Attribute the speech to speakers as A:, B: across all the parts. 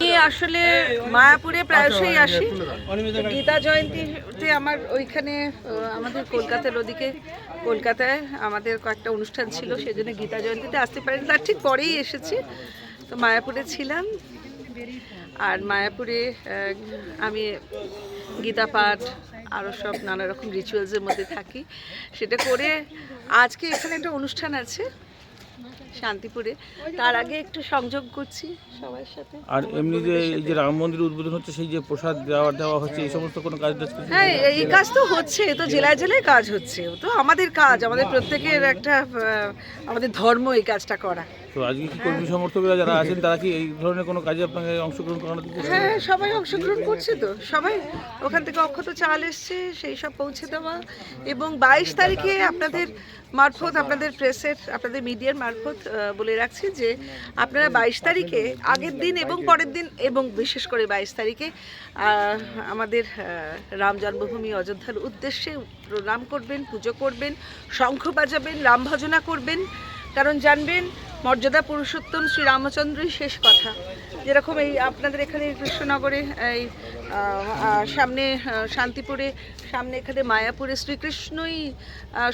A: আমি আসলে মায়াপুরে প্রায়শই আসি। গীতা জয়ন্তীতে আমার ওইখানে আমাদের কলকাতার ওদিকে, কলকাতায় আমাদের কয়েকটা অনুষ্ঠান ছিল সেই জন্য গীতা জয়ন্তীতে আসতে পারিনি। তার ঠিক পরেই এসেছি। তো মায়াপুরে ছিলাম। আর মায়াপুরে আমি গীতা পাঠ আরও সব নানা রকম রিচুয়ালসের মধ্যে থাকি। সেটা করে আজকে এখানে একটা অনুষ্ঠান আছে। শান্তিপুরে। তার আগে একটু সংযোগ করছি সবার সাথে।
B: আর এমনি যে এই যে রাম মন্দির উদ্বোধন হচ্ছে সেই যে প্রসাদ দেওয়া দেওয়া হচ্ছে এই সমস্ত কোনো কাজ টাজ
A: হ্যাঁ এই কাজ তো হচ্ছে তো জেলায় জেলায় কাজ হচ্ছে তো আমাদের কাজ আমাদের প্রত্যেকের একটা আমাদের ধর্ম এই কাজটা করা।
B: তো আজকে কি কর্মী সমর্থকরা যারা আছেন, তারা কি এই ধরনের কোনো কাজে আপনাকে অংশগ্রহণ করানো
A: হ্যাঁ সবাই অংশগ্রহণ করছে তো। সবাই ওখান থেকে অক্ষত চাল এসছে, সেই সব পৌঁছে দেওয়া। এবং বাইশ তারিখে আপনাদের মারফত, আপনাদের প্রেসের, আপনাদের মিডিয়ার মারফত বলে রাখছি যে আপনারা বাইশ তারিখে আগের দিন এবং পরের দিন এবং বিশেষ করে বাইশ তারিখে আমাদের রাম জন্মভূমি অযোধ্যার উদ্দেশ্যে প্রণাম করবেন, পুজো করবেন, শঙ্খ বাজাবেন, রাম ভজনা করবেন। কারণ জানবেন মর্যাদা পুরুষোত্তম শ্রী রামচন্দ্রই শেষ কথা। যেরকম এই আপনাদের এখানে কৃষ্ণনগরে এই সামনে শান্তিপুরে সামনে এখানে মায়াপুরে শ্রীকৃষ্ণই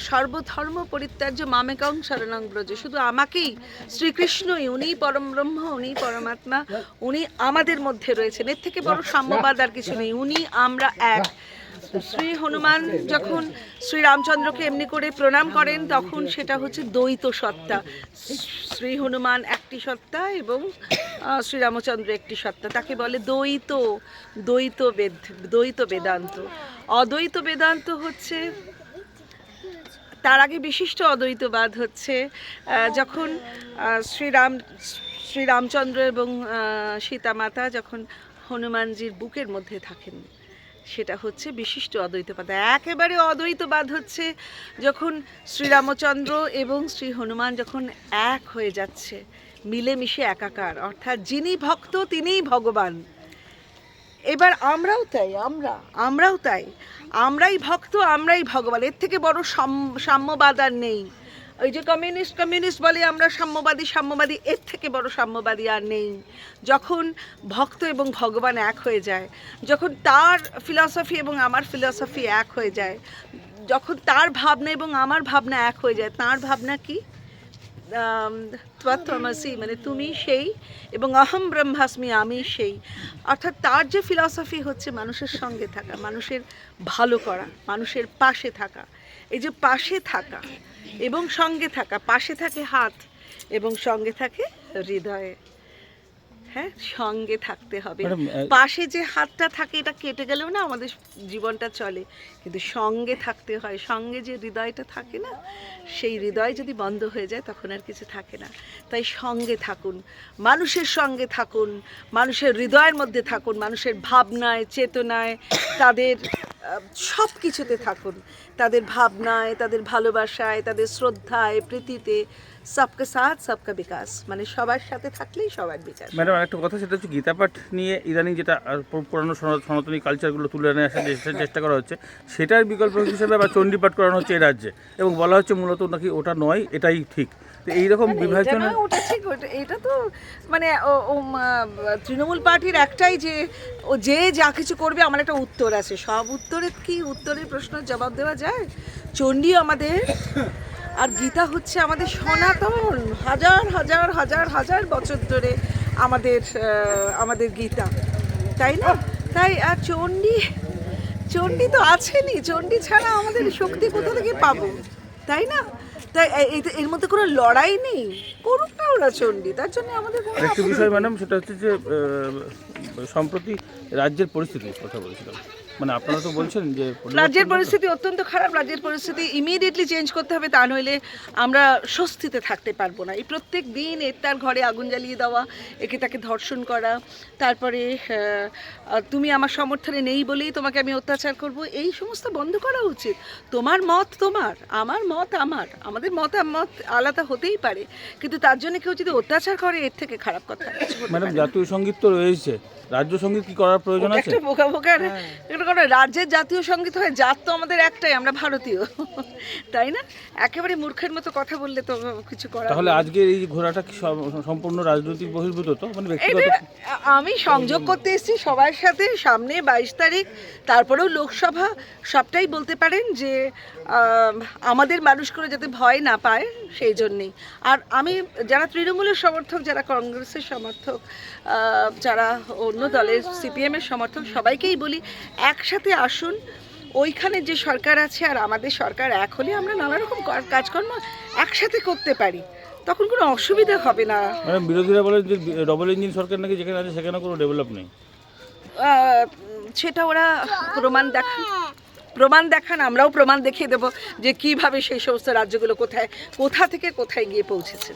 A: সর্বধর্ম পরিত্যাজ্য মামেকং শরণং ব্রজ। শুধু আমাকেই শ্রীকৃষ্ণই উনিই পরম ব্রহ্ম উনিই পরমাত্মা উনি আমাদের মধ্যে রয়েছেন। এর থেকে বড় সাম্যবাদ আর কিছু নেই। উনি আমরা এক। শ্রী হনুমান যখন শ্রী রামচন্দ্রকে এমনি করে প্রণাম করেন তখন সেটা হচ্ছে দ্বৈত সত্তা। শ্রী হনুমান একটি সত্তা এবং আহ, শ্রী রামচন্দ্র একটি সত্তা। তাকে বলে দ্বৈত দ্বৈত বেদ দ্বৈত বেদান্ত। অদ্বৈত বেদান্ত হচ্ছে তার আগে বিশিষ্ট অদ্বৈতবাদ হচ্ছে যখন শ্রীরাম শ্রীরামচন্দ্র এবং সীতামাতা যখন হনুমানজির বুকের মধ্যে থাকেন। সেটা হচ্ছে বিশিষ্ট অদ্বৈতবাদ। একেবারে অদ্বৈতবাদ হচ্ছে যখন শ্রীরামচন্দ্র এবং শ্রী হনুমান যখন এক হয়ে যাচ্ছে, মিলেমিশে একাকার, অর্থাৎ যিনি ভক্ত তিনিই ভগবান। এবার আমরাও তাই, আমরা, আমরাও তাই। আমরাই ভক্ত, আমরাই ভগবান। এর থেকে বড় সাম- সাম্যবাদ আর নেই। ওই যে কমিউনিস্ট কমিউনিস্ট বলে আমরা সাম্যবাদী সাম্যবাদী, এর থেকে বড় সাম্যবাদী আর নেই। যখন ভক্ত এবং ভগবান এক হয়ে যায়, যখন তার ফিলসফি এবং আমার ফিলসফি এক হয়ে যায়, যখন তার ভাবনা এবং আমার ভাবনা এক হয়ে যায়, তার ভাবনা কি? ত্বমসি মানে তুমি সেই এবং অহম ব্রহ্মাস্মি, আমি সেই। অর্থাৎ তার যে ফিলসফি হচ্ছে মানুষের সঙ্গে থাকা, মানুষের ভালো করা, মানুষের পাশে থাকা। এই যে পাশে থাকা এবং সঙ্গে থাকা পাশে থাকে হাত এবং সঙ্গে থাকে হৃদয়ে। হ্যাঁ সঙ্গে থাকতে হবে। পাশে যে হাতটা থাকে এটা কেটে গেলেও না আমাদের জীবনটা চলে। কিন্তু সঙ্গে থাকতে হয় সঙ্গে যে হৃদয়টা থাকে না সেই হৃদয় যদি বন্ধ হয়ে যায় তখন আর কিছু থাকে না। তাই সঙ্গে থাকুন মানুষের সঙ্গে থাকুন মানুষের হৃদয়ের মধ্যে থাকুন মানুষের ভাবনায় চেতনায় তাদের সব কিছুতে থাকুন। তাদের ভাবনায় তাদের ভালোবাসায় তাদের শ্রদ্ধায় প্রীতিতে সবকে সাথ সবকা বিকাশ। মানে সবার সাথে থাকলেই সবার বিকাশ।
B: ম্যাডাম একটা কথা সেটা হচ্ছে গীতাপাঠ নিয়ে ইদানিং যেটা পুরানো সনাতনী কালচারগুলো তুলে নিয়ে আসার চেষ্টা- করা হচ্ছে সেটার বিকল্প হিসেবে আবার চণ্ডীপাঠ করানো হচ্ছে এই রাজ্যে। এবং বলা হচ্ছে মূলত নাকি ওটা নয় এটাই ঠিক। তো এইরকম
A: এটা
B: বিভাজন
A: ওটা ঠিক এটা তো মানে তৃণমূল পার্টির একটাই যে ও যে যা কিছু করবে আমার একটা উত্তর আছে। সব উত্তরে কি উত্তরের প্রশ্নের জবাব দেওয়া যায়? চণ্ডী আমাদের। আর গীতা হচ্ছে আমাদের সনাতন। হাজার হাজার হাজার হাজার বছর ধরে আমাদের আমাদের গীতা। তাই না? তাই, আর চণ্ডী চণ্ডী তো আছেনই। চণ্ডী ছাড়া আমাদের শক্তি কোথা থেকে পাবো? তাই না? তাই এর মধ্যে কোনো লড়াই নেই? করুক না ওরা চণ্ডী তার জন্য আমাদের কোনো আপত্তি
B: বিষয় ম্যাডাম সেটা হচ্ছে যে সম্প্রতি রাজ্যের পরিস্থিতির কথা বলছিলাম। মানে আপনারা তো বলছেন যে
A: রাজ্যের পরিস্থিতি অত্যন্ত খারাপ রাজ্যের পরিস্থিতি ইমিডিয়েটলি চেঞ্জ করতে হবে তা নইলে আমরা স্বস্তিতে থাকতে পারব না। এই প্রত্যেক দিন এর তার ঘরে আগুন জ্বালিয়ে দেওয়া একে তাকে ধর্ষণ করা তারপরে তুমি আমার সমর্থনে নেই বলেই তোমাকে আমি অত্যাচার করব এই সমস্ত বন্ধ করা উচিত। তোমার মত তোমার আমার মত আমার আমাদের মতামত আলাদা হতেই পারে। কিন্তু তার জন্য কেউ যদি অত্যাচার করে এর থেকে খারাপ কথা
B: ম্যাডাম জাতীয় সংগীত তো রয়েছে রাজ্য সংগীত কি করার প্রয়োজন আছে?
A: একটা বোকা বোকা এটা কোনো রাজ্যের জাতীয় সংগীত হয় জাত তো আমাদের একটাই আমরা ভারতীয়। তাই না? একেবারে মূর্খের মতো কথা বললে তো কিছু করার
B: তাহলে। আজকের এই ঘোরাটা কি সম্পূর্ণ রাজনৈতিক বহির্ভূত তো? মানে ব্যক্তিগত?
A: আমি সংযোগ করতে এসেছি সবার সাথে সামনে বাইশ তারিখ তারপরেও লোকসভা সবটাই বলতে পারেন যে আমাদের মানুষগুলো যাতে ভয় না পায় সেই জন্যেই। আর আমি যারা তৃণমূলের সমর্থক যারা কংগ্রেসের সমর্থক যারা অন্য দলের সিপিএমের সমর্থক সবাইকেই বলি একসাথে আসুন। ওইখানে যে সরকার আছে আর আমাদের সরকার এক হলে আমরা নানা রকম কাজকর্ম একসাথে করতে পারি। তখন কোনো অসুবিধা হবে না।
B: মানে বিরোধীরা বলেন যে ডবল ইঞ্জিন সরকার নাকি যেখানে আছে সেখানে কোনো ডেভেলপ নেই।
A: সেটা ওরা প্রমাণ দেখান। প্রমাণ দেখান, আমরাও প্রমাণ দেখিয়ে দেব যে কীভাবে সেই সমস্ত রাজ্যগুলো কোথায়, কোথা থেকে কোথায় গিয়ে পৌঁছেছে।